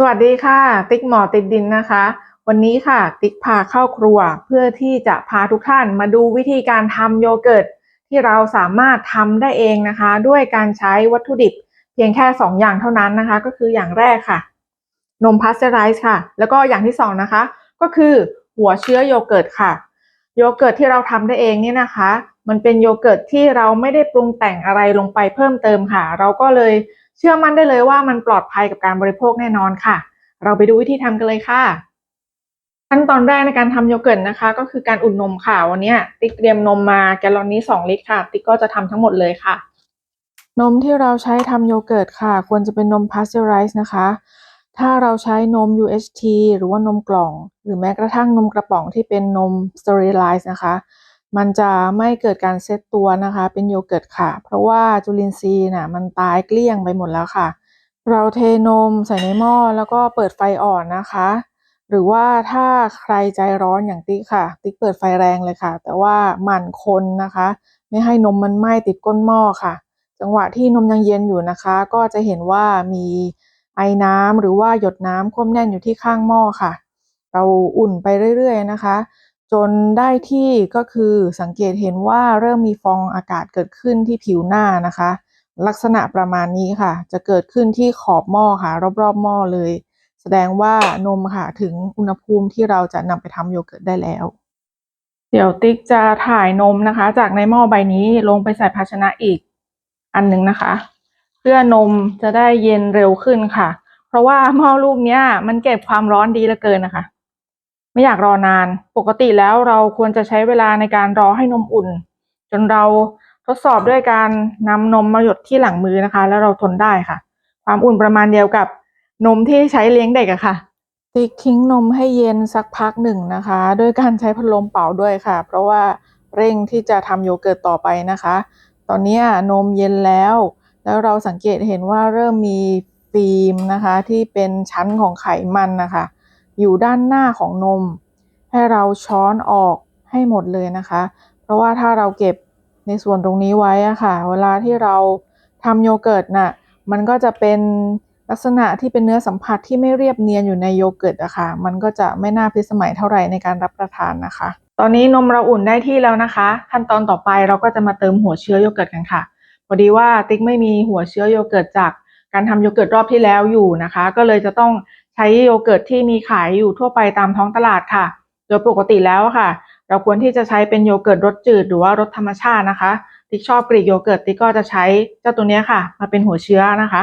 สวัสดีค่ะ ติ๊กหมอติดดินนะคะ วันนี้ค่ะ ติ๊กพาเข้าครัวเพื่อที่จะพาทุกท่านมาดูวิธีการทำโยเกิร์ตที่เราสามารถทำได้เองนะคะ ด้วยการใช้วัตถุดิบเพียงแค่ 2 อย่างเท่านั้นนะคะ ก็คืออย่างแรกค่ะ นมพาสเจอไรส์ค่ะ แล้วก็อย่างที่สองนะคะ ก็คือหัวเชื้อโยเกิร์ตค่ะ โยเกิร์ตที่เราทำได้เองเนี่ยนะคะ มันเป็นโยเกิร์ตที่เราไม่ได้ปรุงแต่งอะไรลงไปเพิ่มเติมค่ะ เราก็เลย เชื่อมั่นได้เลยว่ามันปลอดภัยกับการบริโภคแน่นอนค่ะ เราไปดูวิธีทำกันเลยค่ะ ขั้นตอนแรกในการทำโยเกิร์ตนะคะ ก็คือการอุ่นนมค่ะ วันนี้ติ๊กเตรียมนมมาแกลลอนนี้ 2 ลิตรค่ะ ติ๊กก็จะทำทั้งหมดเลยค่ะ นมที่เราใช้ทำโยเกิร์ตค่ะ ควรจะเป็นนมพาสเจอไรส์นะคะ ถ้าเราใช้นม UHT หรือว่านมกล่อง หรือแม้กระทั่งนมกระป๋องที่เป็นนม sterilized นะคะ มันจะไม่เกิดการเซตตัวนะคะ เป็นโยเกิร์ตค่ะ เพราะว่าจุลินทรีย์น่ะมันตายเกลี้ยงไปหมดแล้วค่ะ เราเทนมใส่ในหม้อแล้วก็เปิดไฟอ่อนนะคะ หรือว่าถ้าใครใจร้อนอย่างติ๊กค่ะ ติ๊กเปิดไฟแรงเลยค่ะ แต่ว่าหมั่นคนนะคะ ไม่ให้นมมันไหม้ติดก้นหม้อค่ะ จังหวะที่นมยังเย็นอยู่นะคะ ก็จะเห็นว่ามีไอน้ำหรือว่าหยดน้ำคว่ำแน่นอยู่ที่ข้างหม้อค่ะ เราอุ่นไปเรื่อยๆนะคะ จนได้ที่ก็คือสังเกตเห็นว่าเริ่มมีฟองอากาศเกิดขึ้นที่ผิวหน้านะคะ ลักษณะประมาณนี้ค่ะ จะเกิดขึ้นที่ขอบหม้อค่ะ รอบๆหม้อเลย แสดงว่านมค่ะถึงอุณหภูมิที่เราจะนำไปทำโยเกิร์ตได้แล้ว เดี๋ยวติ๊กจะถ่ายนมนะคะ จากในหม้อใบนี้ลงไปใส่ภาชนะอีกอันหนึ่งนะคะ เพื่อนมจะได้เย็นเร็วขึ้นค่ะ เพราะว่าหม้อลูกเนี้ยมันเก็บความร้อนดีเหลือเกินนะคะ ไม่อยากรอนาน ปกติแล้วเราควรจะใช้เวลาในการรอให้นมอุ่น จนเราทดสอบด้วยการนำนมมาหยดที่หลังมือนะคะ แล้วเราทนได้ค่ะ ความอุ่นประมาณเดียวกับนมที่ใช้เลี้ยงเด็กอะค่ะติ๊กทิ้งนมให้เย็นสักพักหนึ่งนะคะด้วยการใช้พัดลมเป่าด้วยค่ะ เพราะว่าเร่งที่จะทำโยเกิร์ตต่อไปนะคะ ตอนนี้นมเย็นแล้ว แล้วเราสังเกตเห็นว่าเริ่มมีฟิล์มนะคะ ที่เป็นชั้นของไขมันนะคะ อยู่ด้านหน้าของนม ให้เราช้อนออกให้หมดเลยนะคะ เพราะว่าถ้าเราเก็บในส่วนตรงนี้ไว้อะค่ะ เวลาที่เราทำโยเกิร์ตน่ะมันก็จะเป็นลักษณะที่เป็นเนื้อสัมผัสที่ไม่เรียบเนียนอยู่ในโยเกิร์ตอะค่ะ มันก็จะไม่น่าพิสมัยเท่าไหร่ในการรับประทานนะคะ ตอนนี้นมเราอุ่นได้ที่แล้วนะคะ ขั้นตอนต่อไปเราก็จะมาเติมหัวเชื้อโยเกิร์ตกันค่ะ พอดีว่าติ๊กไม่มีหัวเชื้อโยเกิร์ตจากการทำโยเกิร์ตรอบที่แล้วอยู่นะคะ ก็เลยจะต้อง ใช้โยเกิร์ตที่มีขายอยู่ทั่วไปตามท้องตลาดค่ะ โดยปกติแล้วค่ะ เราควรที่จะใช้เป็นโยเกิร์ตรสจืดหรือว่ารสธรรมชาตินะคะติ๊กชอบกรีกโยเกิร์ตติ๊กก็จะใช้เจ้าตัวนี้ค่ะ มาเป็นหัวเชื้อนะคะ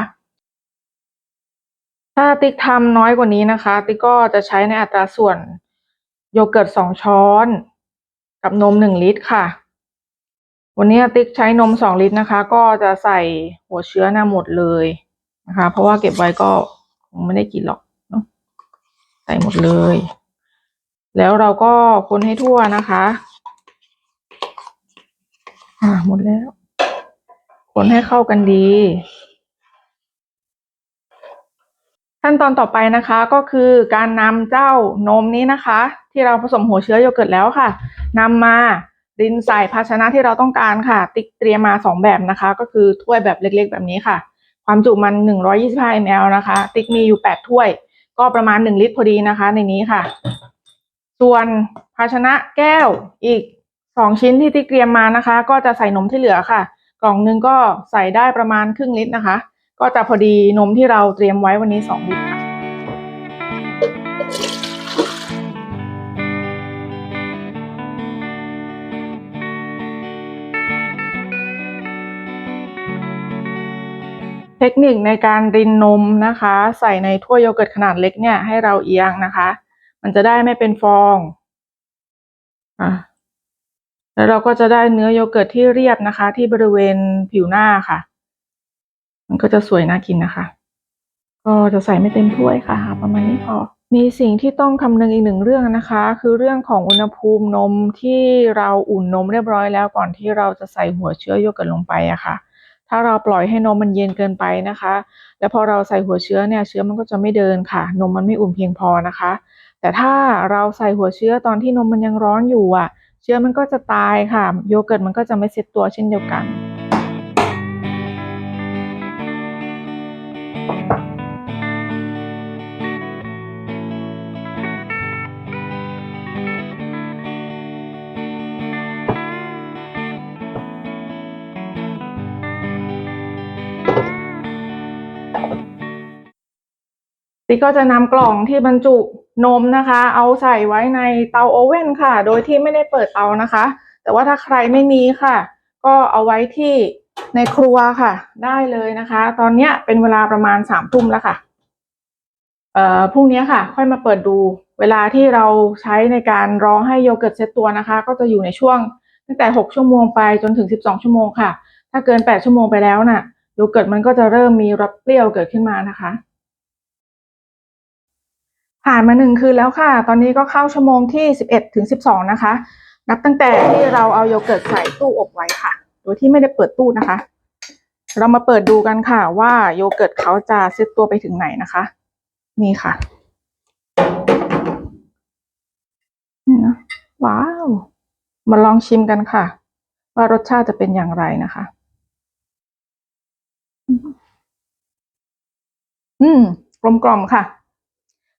ถ้าติ๊กทำน้อยกว่านี้นะคะ ติ๊กก็จะใช้ในอัตราส่วนโยเกิร์ตสองช้อน กับนมหนึ่งลิตรค่ะ วันนี้ติ๊กใช้นมสองลิตรนะคะ ก็จะใส่หัวเชื้อหน้าหมดเลยนะคะ เพราะว่าเก็บไว้ก็คงไม่ได้กินหรอก ใส่หมดเลย แล้วเราก็คนให้ทั่วนะคะ อ่าหมดแล้ว คนให้เข้ากันดี ขั้นตอนต่อไปนะคะก็คือการนำเจ้านมนี้นะคะ ที่เราผสมหัวเชื้อโยเกิร์ตแล้วค่ะนำมารินใส่ภาชนะที่เราต้องการค่ะ ติ๊กเตรียมมาสองแบบนะคะ ก็คือถ้วยแบบเล็กๆ แบบนี้ค่ะ ความจุมัน 125 ml นะคะ ติ๊กมีอยู่ 8 ถ้วย ก็ประมาณหนึ่งลิตรพอดีนะคะ ในนี้ค่ะ ส่วนภาชนะแก้วอีกสองชิ้นที่ที่เตรียมมานะคะ ก็จะใส่นมที่เหลือค่ะ กล่องหนึงก็ใส่ได้ประมาณครึ่งลิตรนะคะ ก็จะพอดีนมที่เราเตรียมไว้วันนี้สองลิตรค่ะ ทคนิคในการรินนมนะคะ ใส่ในถ้วยโยเกิร์ตขนาดเล็กเนี่ยให้เราเอียงนะคะ มันจะได้ไม่เป็นฟองอะแล้วเราก็จะได้เนื้อโยเกิร์ตที่เรียบนะคะ ที่บริเวณผิวหน้าค่ะ มันก็จะสวยน่ากินนะคะ ก็จะใส่ไม่เต็มถ้วยค่ะ ประมาณนี้พอ มีสิ่งที่ต้องคำนึงอีกหนึ่งเรื่องนะคะ คือเรื่องของอุณหภูมินมที่เราอุ่นนมเรียบร้อยแล้วก่อนที่เราจะใส่หัวเชื้อโยเกิร์ตลงไปอะค่ะ ถ้าเราปล่อยให้นมมันเย็นเกินไปนะคะ แล้วพอเราใส่หัวเชื้อเนี่ยเชื้อมันก็จะไม่เดินค่ะ นมมันไม่อุ่นเพียงพอนะคะ แต่ถ้าเราใส่หัวเชื้อตอนที่นมมันยังร้อนอยู่อะ เชื้อมันก็จะตายค่ะ โยเกิร์ตมันก็จะไม่เซ็ตตัวเช่นเดียวกัน ติ๊กก็จะนำกล่องที่บรรจุนมนะคะ เอาใส่ไว้ในเตาโอเว่นค่ะ โดยที่ไม่ได้เปิดเตานะคะ แต่ว่าถ้าใครไม่มีค่ะ ก็เอาไว้ที่ในครัวค่ะ ได้เลยนะคะ ตอนเนี้ยเป็นเวลาประมาณสามทุ่มแล้วค่ะเอ่อพรุ่งนี้ค่ะ ค่อยมาเปิดดู เวลาที่เราใช้ในการรอให้โยเกิร์ตเซตตัวนะคะ ก็จะอยู่ในช่วงตั้งแต่หกชั่วโมงไปจนถึงสิบสองชั่วโมงค่ะ ถ้าเกินแปดชั่วโมงไปแล้วน่ะโยเกิร์ตมันก็จะเริ่มมีรสเปรี้ยวเกิดขึ้นมานะคะ ผ่านมาหนึ่งคืนแล้วค่ะ ตอนนี้ก็เข้าชั่วโมงที่สิบเอ็ดถึงสิบสองนะคะ นับตั้งแต่ที่เราเอาโยเกิร์ตใส่ตู้อบไว้ค่ะ โดยที่ไม่ได้เปิดตู้นะคะ เรามาเปิดดูกันค่ะว่าโยเกิร์ตเขาจะเซตตัวไปถึงไหนนะคะ นี่ค่ะ นี่นะ ว้าว มาลองชิมกันค่ะ ว่ารสชาติจะเป็นอย่างไรนะคะ อืมกลมกล่อมค่ะ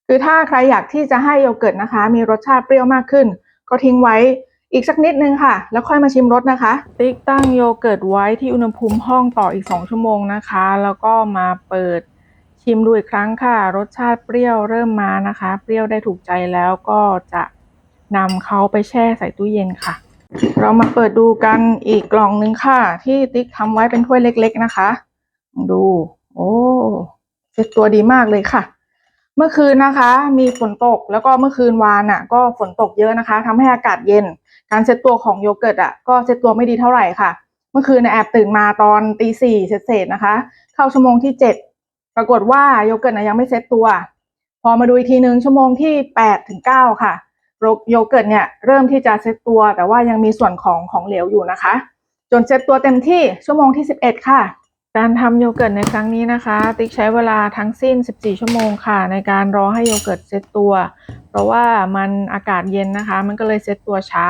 คือถ้าใครอยากที่จะให้โยเกิร์ตนะคะ มีรสชาติเปรี้ยวมากขึ้น ก็ทิ้งไว้อีกสักนิดนึงค่ะ แล้วค่อยมาชิมรสนะคะ ติ๊กตั้งโยเกิร์ตไว้ที่อุณหภูมิห้องต่ออีก 2 ชั่วโมงนะคะ แล้วก็มาเปิดชิมดูอีกครั้งค่ะ รสชาติเปรี้ยวเริ่มมานะคะ เปรี้ยวได้ถูกใจแล้วก็จะนำเขาไปแช่ใส่ตู้เย็นค่ะ เรามาเปิดดูกันอีกกล่องนึงค่ะ ที่ติ๊กทำไว้เป็นถ้วยเล็ก ๆนะคะ ดู โอ้เซ็ตตัวดีมากเลยค่ะ เมื่อคืนนะคะ มีฝนตกแล้วก็เมื่อคืนวานอะ ก็ฝนตกเยอะนะคะทำให้อากาศเย็น การเซตตัวของโยเกิร์ตอะก็เซตตัวไม่ดีเท่าไหร่ค่ะ เมื่อคืนแอบตื่นมาตอนตีสี่เศษๆนะคะ เข้าชั่วโมงที่เจ็ดปรากฏว่าโยเกิร์ตน่ะยังไม่เซตตัว พอมาดูอีกทีหนึ่งชั่วโมงที่แปดถึงเก้าค่ะโยเกิร์ตเนี่ยเริ่มที่จะเซตตัว แต่ว่ายังมีส่วนของของเหลวอยู่นะคะ จนเซตตัวเต็มที่ชั่วโมงที่สิบเอ็ดค่ะ การทำโยเกิร์ตในครั้งนี้นะคะ ติ๊กใช้เวลาทั้งสิ้น 14 ชั่วโมงค่ะ ในการรอให้โยเกิร์ตเซตตัว เพราะว่ามันอากาศเย็นนะคะ มันก็เลยเซตตัวช้า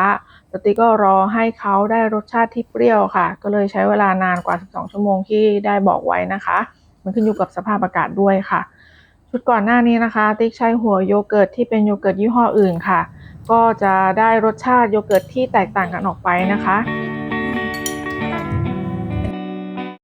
แต่ติ๊กก็รอให้เขาได้รสชาติที่เปรี้ยวค่ะ ก็เลยใช้เวลานานกว่า 12 ชั่วโมงที่ได้บอกไว้นะคะ มันขึ้นอยู่กับสภาพอากาศด้วยค่ะ ชุดก่อนหน้านี้นะคะ ติ๊กใช้หัวโยเกิร์ตที่เป็นโยเกิร์ตยี่ห้ออื่นค่ะ ก็จะได้รสชาติโยเกิร์ตที่แตกต่างกันออกไปนะคะ